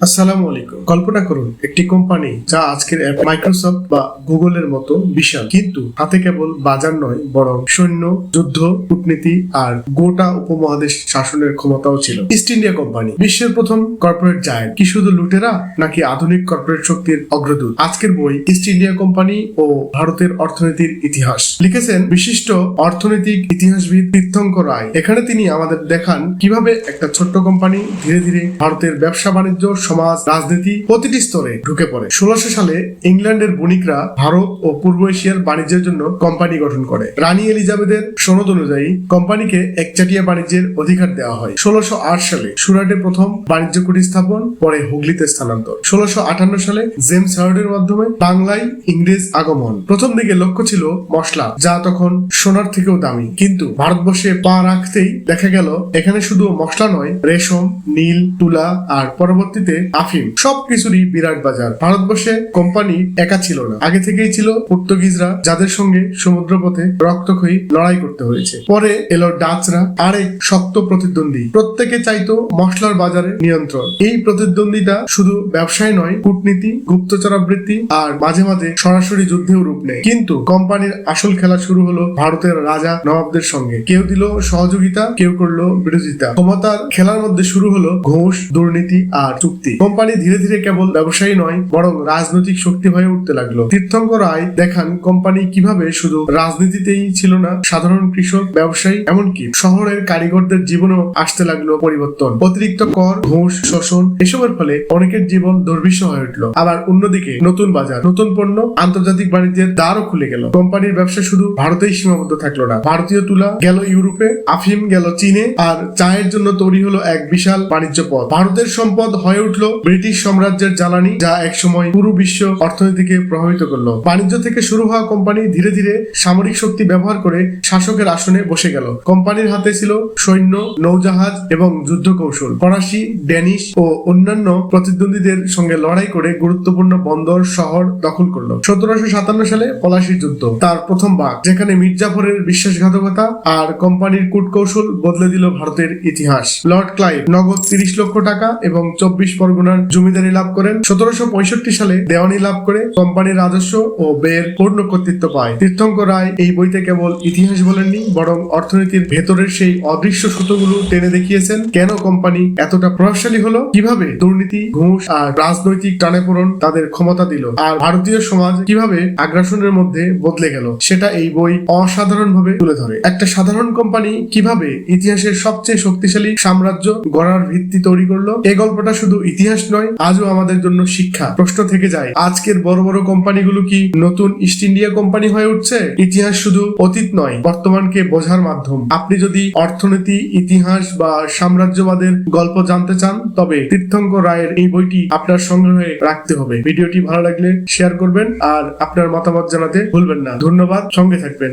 আসসালামু আলাইকুম। কল্পনা করুন, একটি কোম্পানি যা আজকের অ্যাপ মাইক্রোসফট বা গুগলের মতো বিশাল, কিন্তু হাতে কেবল বাজার নয়, বরং সৈন্য, যুদ্ধ, কূটনীতি আর গোটা উপমহাদেশ শাসনের ক্ষমতাও ছিল। ইস্ট ইন্ডিয়া কোম্পানি বিশ্বের প্রথম কর্পোরেট জায়ান্ট কি শুধু লুটেরা, নাকি আধুনিক কর্পোরেট শক্তির অগ্রদূত? আজকের বই ইস্ট ইন্ডিয়া কোম্পানি ও ভারতের অর্থনীতির ইতিহাস। লিখেছেন বিশিষ্ট অর্থনৈতিক ইতিহাসবিদ তীর্থঙ্কর রায়। এখানে তিনি আমাদের দেখান কীভাবে একটা ছোট্ট কোম্পানি ধীরে ধীরে ভারতের ব্যবসা বাণিজ্য সমাজ, রাজনীতি প্রতিটি স্তরে ঢুকে পড়ে। ষোলোশো সালে ইংল্যান্ডের বণিকরা ভারত ও পূর্ব এশিয়ার বাণিজ্যের জন্য কোম্পানি গঠন করে। রানী এলিজাবেথের সনদ অনুযায়ী কোম্পানিকে একচাটিয়া বাণিজ্যের অধিকার দেওয়া হয়। ষোলোশো সালে সুরাটে প্রথম বাণিজ্য কুটি স্থাপন, পরে হুগলিতে স্থানান্তর। ষোলোশো সালে জেমস হার্ডের মাধ্যমে বাংলায় ইংরেজ আগমন। প্রথম দিকে লক্ষ্য ছিল মশলা, যা তখন সোনার থেকেও দামি। কিন্তু ভারতবর্ষে পা রাখতেই দেখা গেল, এখানে শুধু মশলা নয়, রেশম, নীল, তুলা আর পরবর্তীতে আফিম সবকিছুরই বিরাট বাজার। ভারতবর্ষে কোম্পানি একা ছিল না। আগে থেকেই ছিল পর্তুগিজরা, যাদের সঙ্গে সমুদ্রপথে রক্তক্ষয়ী লড়াই করতে হয়েছে। পরে এলো ডাচরা, আরেক শক্ত প্রতিদ্বন্দ্বী। প্রত্যেকে চাইতো মশলার বাজারে নিয়ন্ত্রণ। এই প্রতিদ্বন্দ্বিতা শুধু ব্যবসায় নয়, কূটনীতি গুপ্তচরাবৃত্তি আর মাঝে মাঝে সরাসরি যুদ্ধেও রূপ নেয়। কিন্তু কোম্পানির আসল খেলা শুরু হলো ভারতের রাজা নবাবদের সঙ্গে। কেউ দিল সহযোগিতা, কেউ করল বিরোধিতা। ক্ষমতার খেলার মধ্যে শুরু হলো ঘুষ, দুর্নীতি আর চুক্তি। কোম্পানি ধীরে ধীরে কেবল ব্যবসায়ী নয়, বরং রাজনৈতিক শক্তি হয়ে উঠতে লাগল। তীর্থঙ্কর রায় দেখান, কোম্পানি কীভাবে শুধু রাজনীতিতেই ছিল না, সাধারণ কৃষক, ব্যবসায়ী, এমনকি শহরের কারিগরদের জীবনেও আসতে লাগল পরিবর্তন। অতিরিক্ত কর, ঘুষ, শোষণ, এসবের ফলে অনেকের জীবন দুর্বিষ হয়ে উঠল। আবার অন্যদিকে নতুন বাজার, নতুন পণ্য, আন্তর্জাতিক বাণিজ্যের দ্বারও খুলে গেল। কোম্পানির ব্যবসা শুধু ভারতেই সীমাবদ্ধ থাকল না। ভারতীয় তুলা গেল ইউরোপে, আফিম গেল চীনে, আর চায়ের জন্য তৈরি হলো এক বিশাল বাণিজ্য পথ। ভারতের সম্পদ হয়ে উঠল ব্রিটিশ সাম্রাজ্যের জ্বালানি, যা একসময় পুরো বিশ্ব অর্থনীতিকে প্রভাবিত করল। বাণিজ্য থেকে শুরু হওয়া কোম্পানি ধীরে ধীরে সামরিক শক্তি ব্যবহার করে শাসকের আসনে বসে গেল। কোম্পানির হাতে ছিল সৈন্য, নৌজাহাজ এবং যুদ্ধ কৌশল ফরাসি, ড্যানিশ ও অন্যান্য প্রতিদ্বন্দ্বীদের সঙ্গে লড়াই করে গুরুত্বপূর্ণ বন্দর শহর দখল করল। সতেরোশো সাতান্ন সালে পলাশি যুদ্ধ, তার প্রথম ভাগ যেখানে মির্জাফরের বিশ্বাসঘাতকতা আর কোম্পানির কূটকৌশল বদলে দিল ভারতের ইতিহাস। লর্ড ক্লাইভ, নগদ তিরিশ লক্ষ টাকা এবং চব্বিশ পরগনার জমিদারি লাভ করেন। সতেরোশো পঁয়ষট্টি সালে দেওয়ানি লাভ করে কোম্পানির রাজস্ব ও ব্যয়ের পূর্ণ কর্তৃত্ব পায়। তীর্থঙ্কর রায় এই বইতে কেবল ইতিহাস বলেননি, বরং অর্থনীতির ভেতরের সেই অদৃশ্য সুতোগুলো টেনে দেখিয়েছেন, কেন কোম্পানি এতটা প্রভাবশালী হলো, কীভাবে দুর্নীতি, ঘুষ আর রাজনৈতিক টানেপোড়ন তাদের ক্ষমতা দিল, আর ভারতীয় সমাজ কীভাবে আগ্রাসনের মধ্যে বদলে গেল, সেটা এই বই অসাধারণ ভাবে তুলে ধরে। একটা সাধারণ কোম্পানি কীভাবে ইতিহাসের সবচেয়ে শক্তিশালী সাম্রাজ্য গড়ার ভিত্তি তৈরি করল এই গল্পটা শুধু ইতিহাস নয়, আজও আমাদের জন্য শিক্ষা। প্রশ্ন থেকে যায়, আজকের বড় বড় কোম্পানিগুলো কি নতুন ইস্ট ইন্ডিয়া কোম্পানি হয়ে উঠছে? ইতিহাস শুধু অতীত নয়, বর্তমানকে বোঝার মাধ্যম। আপনি যদি অর্থনীতি, ইতিহাস বা সাম্রাজ্যবাদের গল্প জানতে চান, তবে তীর্থঙ্কর রায়ের এই বইটি আপনার সংগ্রহে রাখতে হবে। ভিডিওটি ভালো লাগলে শেয়ার করবেন, আর আপনার মতামত জানাতে ভুলবেন না। ধন্যবাদ, সঙ্গে থাকবেন।